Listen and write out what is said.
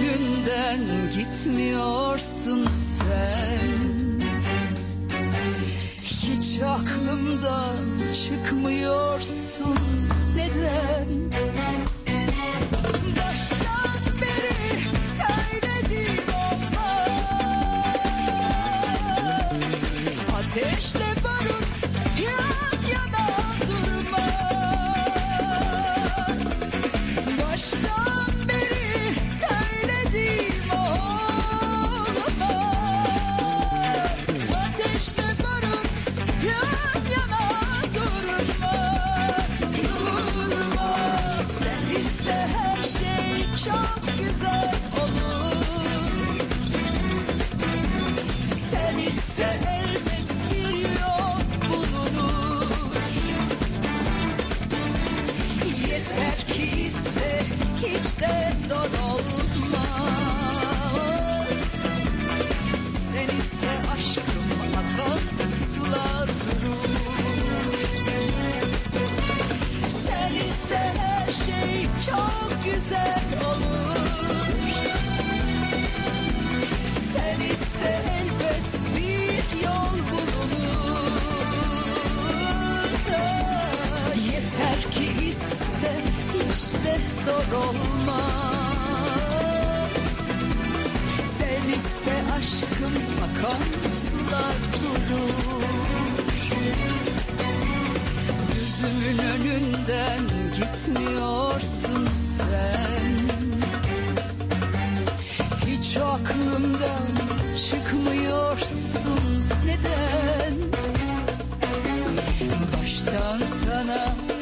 önünden gitmiyorsun sen. Hiç aklımdan çıkmıyorsun. Neden? Baştan beri söyledim olmaz. Ateşle barut Yeter ki iste hiç de zor olmaz. Sen iste aşkım akan sular durur Sen iste her şey çok güzel olur. Sen iste elbet bir yol bulunur. Yeter ki iste de zor olmaz. Sen iste aşkım akan sular durur. Gözümün önünden gitmiyorsun sen. Hiç aklımdan çıkmıyorsun. Neden? Baştan sana